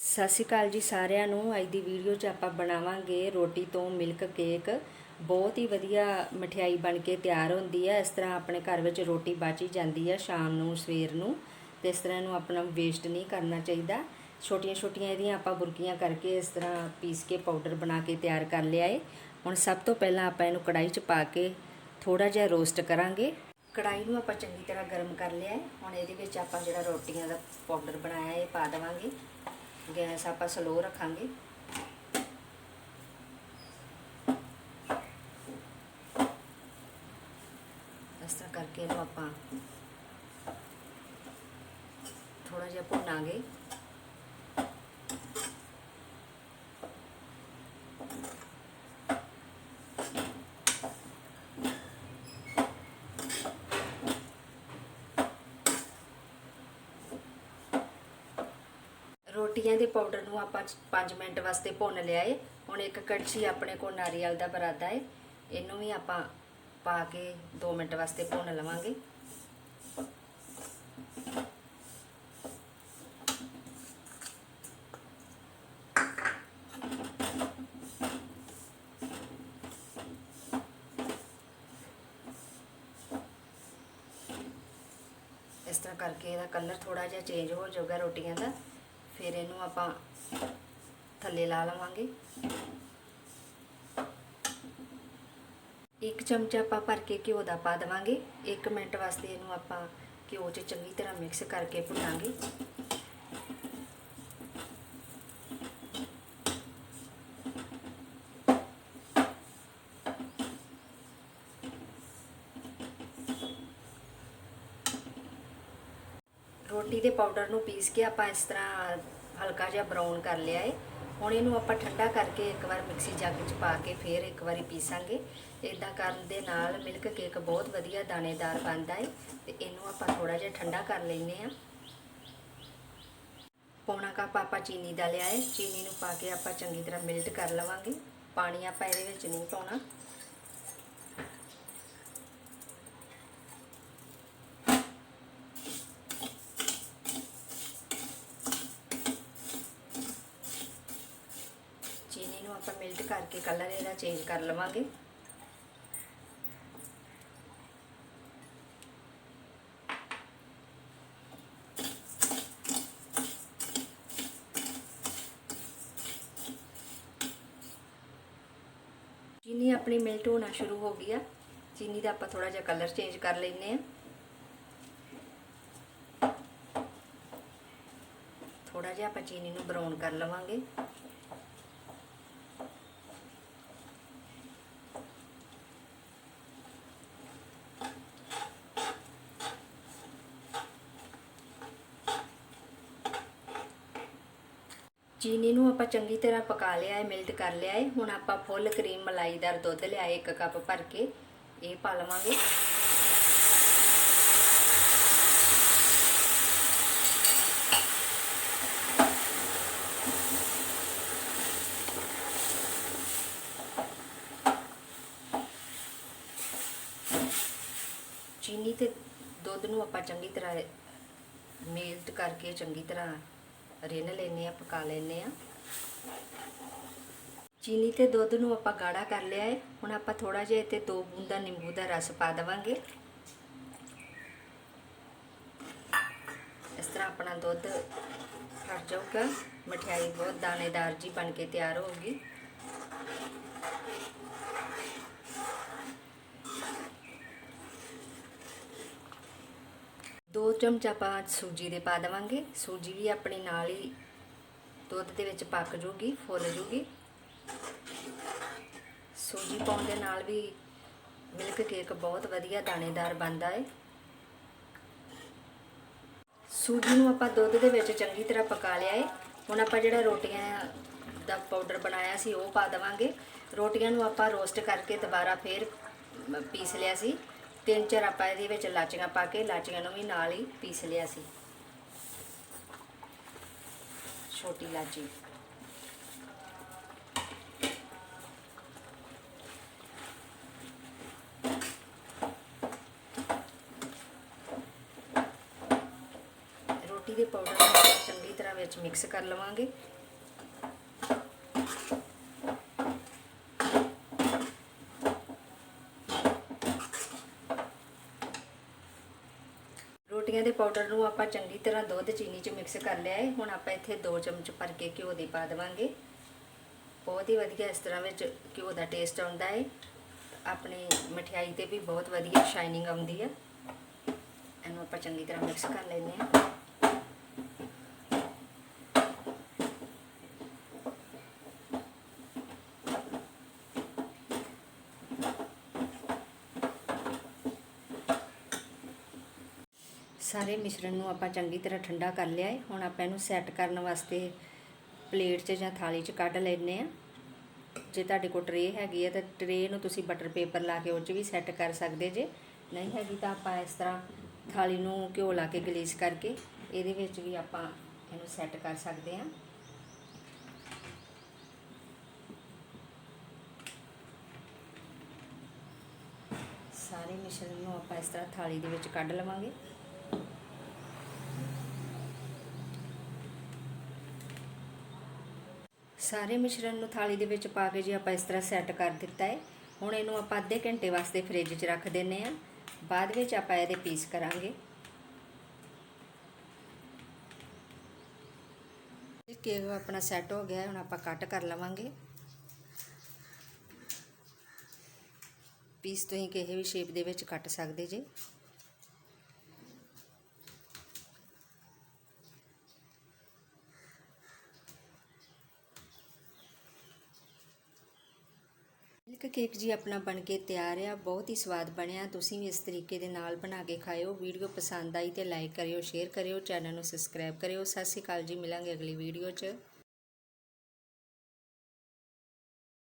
ਸਤਿ ਸ਼੍ਰੀ ਅਕਾਲ ਜੀ ਸਾਰਿਆਂ ਨੂੰ। ਅੱਜ ਦੀ ਵੀਡੀਓ 'ਚ ਆਪਾਂ ਬਣਾਵਾਂਗੇ ਰੋਟੀ ਤੋਂ ਮਿਲਕ ਕੇਕ। ਬਹੁਤ ਹੀ ਵਧੀਆ ਮਠਿਆਈ ਬਣ ਕੇ ਤਿਆਰ ਹੁੰਦੀ ਹੈ ਇਸ ਤਰ੍ਹਾਂ ਆਪਣੇ ਘਰ ਵਿੱਚ ਰੋਟੀ ਬਾਚੀ ਜਾਂਦੀ ਹੈ ਸ਼ਾਮ ਨੂੰ, ਸਵੇਰ ਨੂੰ। ਤੇ ਇਸ ਤਰ੍ਹਾਂ ਇਹਨੂੰ ਆਪਣਾ ਵੇਸਟ ਨਹੀਂ ਕਰਨਾ ਚਾਹੀਦਾ। ਛੋਟੀਆਂ ਛੋਟੀਆਂ ਇਹਦੀਆਂ ਆਪਾਂ ਬੁਰਕੀਆਂ ਕਰਕੇ ਇਸ ਤਰ੍ਹਾਂ ਪੀਸ ਕੇ ਪਾਊਡਰ ਬਣਾ ਕੇ ਤਿਆਰ ਕਰ ਲਿਆ ਏ। ਹੁਣ ਸਭ ਤੋਂ ਪਹਿਲਾਂ ਆਪਾਂ ਇਹਨੂੰ ਕੜਾਈ 'ਚ ਪਾ ਕੇ ਥੋੜਾ ਜਿਹਾ ਰੋਸਟ ਕਰਾਂਗੇ। ਕੜਾਈ ਨੂੰ ਆਪਾਂ ਚੰਗੀ ਤਰ੍ਹਾਂ ਗਰਮ ਕਰ ਲਿਆ ਹੈ ਹੁਣ ਇਹਦੇ ਵਿੱਚ ਆਪਾਂ ਜਿਹੜਾ ਰੋਟੀਆਂ ਦਾ ਪਾਊਡਰ ਬਣਾਇਆ ਇਹ ਪਾ ਦੇਵਾਂਗੇ। ਗੈਸ ਆਪਾਂ ਸਲੋ ਰੱਖਾਂਗੇ। ਇਸ ਤਰ੍ਹਾਂ ਕਰਕੇ ਇਹਨੂੰ ਆਪਾਂ ਥੋੜਾ ਜਿਹਾ ਭੁੰਨਾਂਗੇ। ਰੋਟੀਆਂ ਦੇ ਪਾਊਡਰ ਨੂੰ ਆਪਾਂ 5 ਮਿੰਟ ਵਾਸਤੇ ਭੁੰਨ ਲਿਆ ਏ। ਹੁਣ ਇੱਕ ਕੜਛੀ ਆਪਣੇ ਕੋਲ ਨਾਰੀਅਲ ਦਾ ਬਰਾਦਾ ਏ। ਇਹਨੂੰ ਵੀ ਆਪਾਂ ਪਾ ਕੇ 2 ਮਿੰਟ ਵਾਸਤੇ ਭੁੰਨ ਲਵਾਂਗੇ। ਇਸ ਤਰ੍ਹਾਂ ਕਰਕੇ ਇਹਦਾ ਕਲਰ ਥੋੜਾ ਜਿਹਾ ਚੇਂਜ ਹੋ ਜਾਊਗਾ ਰੋਟੀਆਂ ਦਾ। ਫਿਰ ਇਹਨੂੰ ਆਪਾਂ ਥੱਲੇ ਲਾ ਲਵਾਂਗੇ। ਇੱਕ ਚਮਚਾ ਆਪਾਂ ਭਰ ਕੇ ਘਿਓ ਦਾ ਪਾ ਦੇਵਾਂਗੇ। 1 ਮਿੰਟ ਵਾਸਤੇ ਇਹਨੂੰ ਆਪਾਂ ਘਿਓ 'ਚ ਚੰਗੀ ਤਰ੍ਹਾਂ ਮਿਕਸ ਕਰਕੇ ਭੁੰਨਾਂਗੇ ਰੋਟੀ ਦੇ ਪਾਊਡਰ ਨੂੰ ਪੀਸ ਕੇ ਆਪਾਂ ਇਸ ਤਰ੍ਹਾਂ ਹਲਕਾ ਜਿਹਾ ਬਰਾਊਨ ਕਰ ਲਿਆ ਏ। ਹੁਣ ਇਹਨੂੰ ਆਪਾਂ ਠੰਡਾ ਕਰਕੇ ਇੱਕ ਵਾਰ ਮਿਕਸੀ ਜੱਗ 'ਚ ਪਾ ਕੇ ਫੇਰ ਇੱਕ ਵਾਰੀ ਪੀਸਾਂਗੇ। ਇਦਾਂ ਕਰਨ ਦੇ ਨਾਲ ਮਿਲਕ ਕੇਕ ਬਹੁਤ ਵਧੀਆ ਦਾਣੇਦਾਰ ਬਣਦਾ ਏ ਤੇ ਇਹਨੂੰ ਆਪਾਂ ਥੋੜਾ ਜਿਹਾ ਠੰਡਾ ਕਰ ਲੈਨੇ ਆ। ਪੌਣਾ ਕੱਪ ਆਪਾਂ ਚੀਨੀ ਦਾ ਲਿਆ ਏ। ਚੀਨੀ ਨੂੰ ਪਾ ਕੇ ਆਪਾਂ ਚੰਗੀ ਤਰ੍ਹਾਂ ਮਿਲਟ ਕਰ ਲਵਾਂਗੇ। ਪਾਣੀ ਆਪਾਂ ਇਹਦੇ ਵਿੱਚ ਨਹੀਂ ਪਾਉਣਾ। ਨੂੰ ਕਰਕੇ ਕਲਰ ਇਹਦਾ ਚੇਂਜ ਕਰ ਲਵਾਂਗੇ। ਚੀਨੀ ਆਪਣੀ ਮਿਲਟ ਹੋਣਾ ਸ਼ੁਰੂ ਹੋ ਗਈ ਆ। ਚੀਨੀ ਦਾ ਆਪਾਂ ਥੋੜਾ ਜਿਹਾ ਕਲਰ ਚੇਂਜ ਕਰ ਲੈਨੇ ਆ ਥੋੜਾ ਜਿਹਾ ਆਪਾਂ ਚੀਨੀ ਨੂੰ ਬਰਾਊਨ ਕਰ ਲਵਾਂਗੇ। ਚੀਨੀ ਨੂੰ ਆਪਾਂ ਚੰਗੀ ਤਰ੍ਹਾਂ ਪਕਾ ਲਿਆ ਹੈ, ਮਿਲਟ ਕਰ ਲਿਆ ਹੈ। ਹੁਣ ਆਪਾਂ ਫੁੱਲ ਕਰੀਮ ਮਲਾਈਦਾਰ ਦੁੱਧ ਲਿਆ ਹੈ ਇੱਕ ਕੱਪ ਭਰ ਕੇ। ਇਹ ਪਾ ਲਵਾਂਗੇ। ਚੀਨੀ ਤੇ ਦੁੱਧ ਨੂੰ ਆਪਾਂ ਚੰਗੀ ਤਰ੍ਹਾਂ ਮੇਲਟ ਕਰਕੇ, ਚੰਗੀ ਤਰ੍ਹਾਂ ਰਿੰਨ ਲੈਨੇ ਆ ਪਕਾ ਲੈਨੇ ਆ ਚੀਨੀ ਤੇ ਦੁੱਧ ਨੂੰ ਆਪਾਂ ਗਾੜਾ ਕਰ ਲਿਆ ਹੈ। ਹੁਣ ਆਪਾਂ ਥੋੜਾ ਜਿਹਾ ਤੇ ਦੋ ਬੂੰਦਾ ਨਿੰਬੂ ਦਾ ਰਸ ਪਾ ਦੇਵਾਂਗੇ। ਇਸ ਤਰ੍ਹਾਂ ਆਪਣਾ ਦੁੱਧ ਫਟ ਜਾਊਗਾ। ਮਠਿਆਈ ਬਹੁਤ ਦਾਣੇਦਾਰ ਜੀ ਬਣ ਕੇ ਤਿਆਰ ਹੋਊਗੀ ਦੋ ਚਮਚ ਆਪਾਂ ਸੂਜੀ ਦੇ ਪਾ ਦੇਵਾਂਗੇ। ਸੂਜੀ ਵੀ ਆਪਣੀ ਨਾਲ ਹੀ ਦੁੱਧ ਦੇ ਵਿੱਚ ਪੱਕ ਜੂਗੀ, ਫੁੱਲ ਜੂਗੀ। ਸੂਜੀ ਪਾਉਣ ਦੇ ਨਾਲ ਵੀ ਮਿਲਕ ਕੇਕ ਬਹੁਤ ਵਧੀਆ ਦਾਣੇਦਾਰ ਬਣਦਾ ਹੈ ਸੂਜੀ ਨੂੰ ਆਪਾਂ ਦੁੱਧ ਦੇ ਵਿੱਚ ਚੰਗੀ ਤਰ੍ਹਾਂ ਪਕਾ ਲਿਆ ਹੈ ਹੁਣ ਆਪਾਂ ਜਿਹੜਾ ਰੋਟੀਆਂ ਦਾ ਪਾਊਡਰ ਬਣਾਇਆ ਸੀ, ਉਹ ਪਾ ਦੇਵਾਂਗੇ। ਰੋਟੀਆਂ ਨੂੰ ਆਪਾਂ ਰੋਸਟ ਕਰਕੇ ਦੁਬਾਰਾ ਫੇਰ ਪੀਸ ਲਿਆ ਸੀ। ਤਿੰਨ ਚਾਰ ਆਪਾਂ ਇਹਦੇ ਵਿੱਚ ਲਾਚੀਆਂ ਪਾ ਕੇ ਲਾਚੀਆਂ ਨੂੰ ਵੀ ਨਾਲ ਹੀ ਪੀਸ ਲਿਆ ਸੀ। ਛੋਟੀ ਲਾਚੀ ਰੋਟੀ ਦੇ ਪਾਊਡਰ ਨੂੰ ਚੰਗੀ ਤਰ੍ਹਾਂ ਵਿੱਚ ਮਿਕਸ ਕਰ ਲਵਾਂਗੇ। ਰੋਟੀਆਂ ਦੇ ਪਾਊਡਰ ਨੂੰ ਆਪਾਂ ਚੰਗੀ ਤਰ੍ਹਾਂ ਦੁੱਧ, ਚੀਨੀ 'ਚ ਮਿਕਸ ਕਰ ਲਿਆ ਹੈ ਹੁਣ ਆਪਾਂ ਇੱਥੇ 2 ਚਮਚ ਭਰ ਕੇ ਘਿਓ ਦੀ ਪਾ ਦੇਵਾਂਗੇ। ਬਹੁਤ ਹੀ ਵਧੀਆ ਇਸ ਤਰ੍ਹਾਂ ਵਿੱਚ ਘਿਓ ਦਾ ਟੇਸਟ ਆਉਂਦਾ ਹੈ ਆਪਣੀ ਮਠਿਆਈ ਤੇ ਵੀ ਬਹੁਤ ਵਧੀਆ ਸ਼ਾਈਨਿੰਗ ਆਉਂਦੀ ਹੈ ਇਹਨੂੰ ਆਪਾਂ ਚੰਗੀ ਤਰ੍ਹਾਂ ਮਿਕਸ ਕਰ ਲੈਂਦੇ ਹਾਂ ਸਾਰੇ ਮਿਸ਼ਰਣ ਨੂੰ ਆਪਾਂ ਚੰਗੀ ਤਰ੍ਹਾਂ ਠੰਡਾ ਕਰ ਲਿਆ ਹੈ ਹੁਣ ਆਪਾਂ ਇਹਨੂੰ ਸੈੱਟ ਕਰਨ ਵਾਸਤੇ ਪਲੇਟ 'ਚ ਜਾਂ ਥਾਲੀ 'ਚ ਕੱਢ ਲੈਨੇ ਆ ਜੇ ਤੁਹਾਡੇ ਕੋਲ ਟਰੇ ਹੈਗੀ ਹੈ ਤਾਂ ਟਰੇ ਨੂੰ ਤੁਸੀਂ ਬਟਰ ਪੇਪਰ ਲਾ ਕੇ ਉਹ 'ਚ ਵੀ ਸੈੱਟ ਕਰ ਸਕਦੇ ਜੇ। ਨਹੀਂ ਹੈਗੀ ਤਾਂ ਆਪਾਂ ਇਸ ਤਰ੍ਹਾਂ ਥਾਲੀ ਨੂੰ ਘਿਓ ਲਾ ਕੇ ਗਲੀਸ ਕਰਕੇ ਇਹਦੇ ਵਿੱਚ ਵੀ ਆਪਾਂ ਇਹਨੂੰ ਸੈੱਟ ਕਰ ਸਕਦੇ ਹਾਂ। ਸਾਰੇ ਮਿਸ਼ਰਣ ਨੂੰ ਆਪਾਂ ਇਸ ਤਰ੍ਹਾਂ ਥਾਲੀ ਦੇ ਵਿੱਚ ਕੱਢ ਲਵਾਂਗੇ। ਸਾਰੇ ਮਿਸ਼ਰਣ ਨੂੰ ਥਾਲੀ ਦੇ ਵਿੱਚ ਪਾ ਕੇ ਜੀ ਆਪਾਂ ਇਸ ਤਰ੍ਹਾਂ ਸੈੱਟ ਕਰ ਦਿੱਤਾ ਹੈ, ਹੁਣ ਇਹਨੂੰ ਆਪਾਂ ਅੱਧੇ ਘੰਟੇ ਵਾਸਤੇ ਫ੍ਰਿਜ 'ਚ ਰੱਖ ਦਿੰਨੇ ਆ ਬਾਅਦ ਵਿੱਚ ਆਪਾਂ ਇਹਦੇ ਪੀਸ ਕਰਾਂਗੇ। ਕੇਕ ਆਪਣਾ ਸੈੱਟ ਹੋ ਗਿਆ ਹੁਣ ਆਪਾਂ ਕੱਟ ਕਰ ਲਵਾਂਗੇ। ਪੀਸ ਤੁਸੀਂ ਕਿਸੇ ਵੀ ਸ਼ੇਪ ਦੇ ਵਿੱਚ ਕੱਟ ਸਕਦੇ ਜੇ। ਮਿਲਕ ਕੇਕ ਜੀ ਆਪਣਾ ਬਣ ਕੇ ਤਿਆਰ ਆ, ਬਹੁਤ ਹੀ ਸਵਾਦ ਬਣਿਆ। ਤੁਸੀਂ ਵੀ ਇਸ ਤਰੀਕੇ ਦੇ ਨਾਲ ਬਣਾ ਕੇ ਖਾਇਓ। ਵੀਡੀਓ ਪਸੰਦ ਆਈ ਤੇ ਲਾਈਕ ਕਰਿਓ ਸ਼ੇਅਰ ਕਰਿਓ ਚੈਨਲ ਨੂੰ ਸਬਸਕ੍ਰਾਈਬ ਕਰਿਓ। ਸਤਿ ਸ਼੍ਰੀ ਅਕਾਲ ਜੀ, ਮਿਲਾਂਗੇ ਅਗਲੀ ਵੀਡੀਓ 'ਚ।